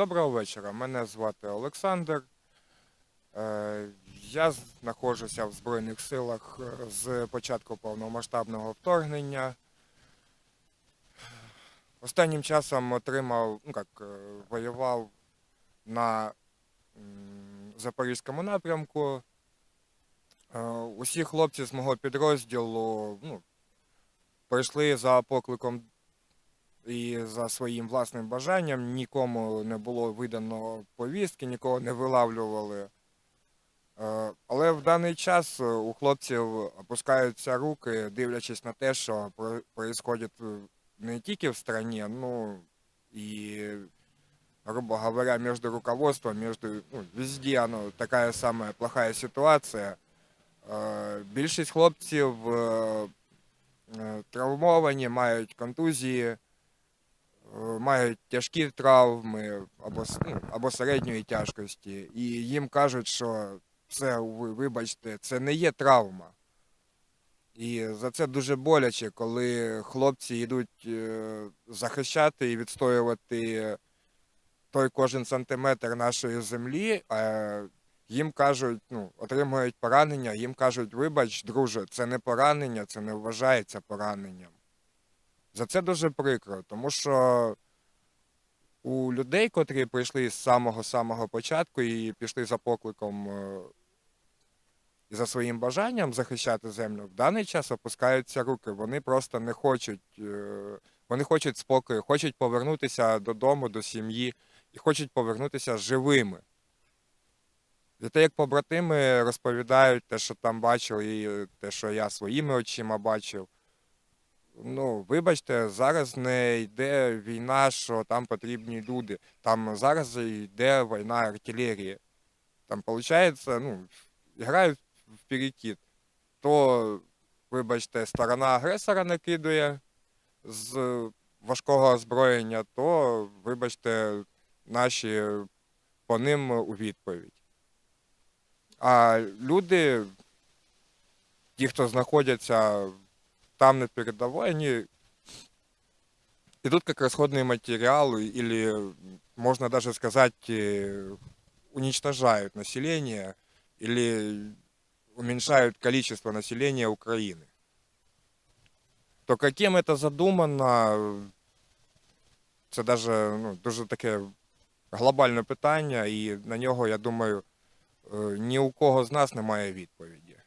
Доброго вечора. Мене звати Олександр. Е, Я знаходжуся в Збройних силах е, з початку повномасштабного вторгнення. Останнім часом отримав, ну як, е, воював на Запорізькому напрямку. Усі хлопці з мого підрозділу ну, прийшли за покликом і за своїм власним бажанням нікому не було видано повістки, нікого не вилавлювали. Е, Але в даний час е, у хлопців опускаються руки, дивлячись на те, що відбувається не тільки в стране, ну і, грубо говоря, між руководством, між, ну, везде оно такая самая плохая ситуація. Е, Більшість хлопців е, е, травмовані, мають контузії, е, мають тяжкі травми або, ну, або середньої тяжкості. І їм кажуть, що це, вибачте, це не є травма. І за це дуже боляче, коли хлопці йдуть е, захищати і відстоювати той кожен сантиметр нашої землі, а їм кажуть, ну, отримують поранення, їм кажуть, вибач, друже, це не поранення, це не вважається пораненням. За це дуже прикро, тому що у людей, котрі прийшли з самого-самого початку і пішли за покликом е, і за своїм бажанням захищати землю, в даний час опускаються руки. Вони просто не хочуть, е, вони хочуть спокою, хочуть повернутися додому, до сім'ї і хочуть повернутися живими. І те, як побратими розповідають те, що там бачили, і те, що я своїми очима бачив. Ну, вибачте, зараз не йде війна, що там потрібні люди. Там зараз йде війна артилерії. Там, виходить, ну, грають в перекид. То, вибачте, сторона агресора накидує з важкого озброєння, то, вибачте, наші по ним у відповідь. А люди, ті, хто знаходяться там на передовой, они идут как расходный материал, или, можно даже сказать, э, уничтожают население, или уменьшают количество населения Украины. То каким это задумано, це даже ну, дуже таке глобальне питання, і на нього, я думаю, е, ні у кого з нас немає відповіді.